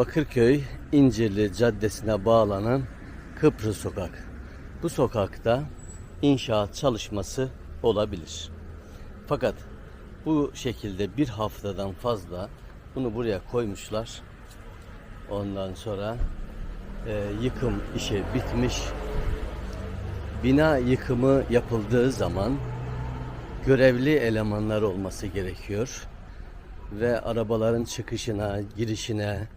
Bakırköy İncirli Caddesi'ne bağlanan Kıbrıs Sokak. Bu sokakta inşaat çalışması olabilir. Fakat bu şekilde bir haftadan fazla bunu buraya koymuşlar. Ondan sonra e, yıkım işi bitmiş. Bina yıkımı yapıldığı zaman görevli elemanlar olması gerekiyor ve arabaların çıkışına, girişine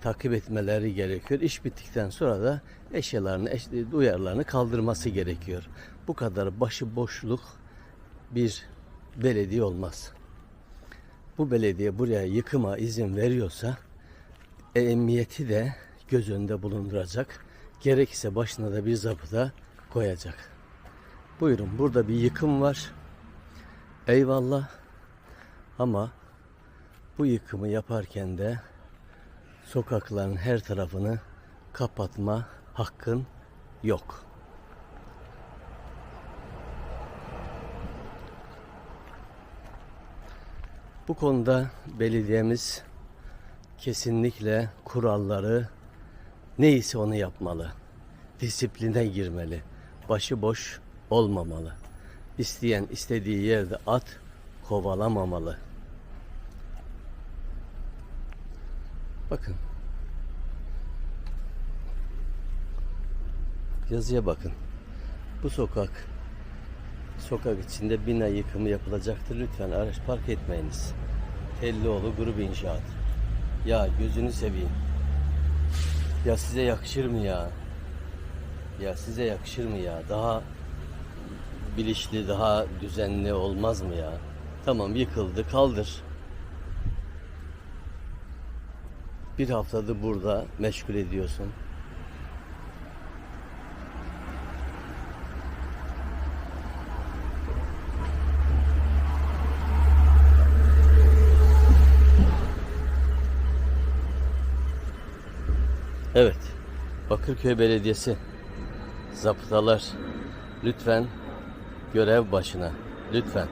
takip etmeleri gerekiyor. İş bittikten sonra da eşyalarını, eş, duyarlarını kaldırması gerekiyor. Bu kadar başıboşluk bir belediye olmaz. Bu belediye buraya yıkıma izin veriyorsa emniyeti de göz önünde bulunduracak. Gerekirse başına da bir zabıta koyacak. Buyurun burada bir yıkım var. Eyvallah. Ama bu yıkımı yaparken de sokakların her tarafını kapatma hakkın yok. Bu konuda belediyemiz kesinlikle kuralları neyse onu yapmalı. Disipline girmeli. Başıboş olmamalı. İsteyen istediği yerde at kovalamamalı. Bakın. Yazıya bakın. Bu sokak sokak içinde bina yıkımı yapılacaktır. Lütfen araç park etmeyiniz. Tellioğlu Grup İnşaat. Ya gözünü seveyim. Ya size yakışır mı ya? Ya size yakışır mı ya? Daha bilinçli, daha düzenli olmaz mı ya? Tamam yıkıldı, kaldır. Bir haftadır burada meşgul ediyorsun. Evet. Bakırköy Belediyesi zaptalar lütfen görev başına. Lütfen.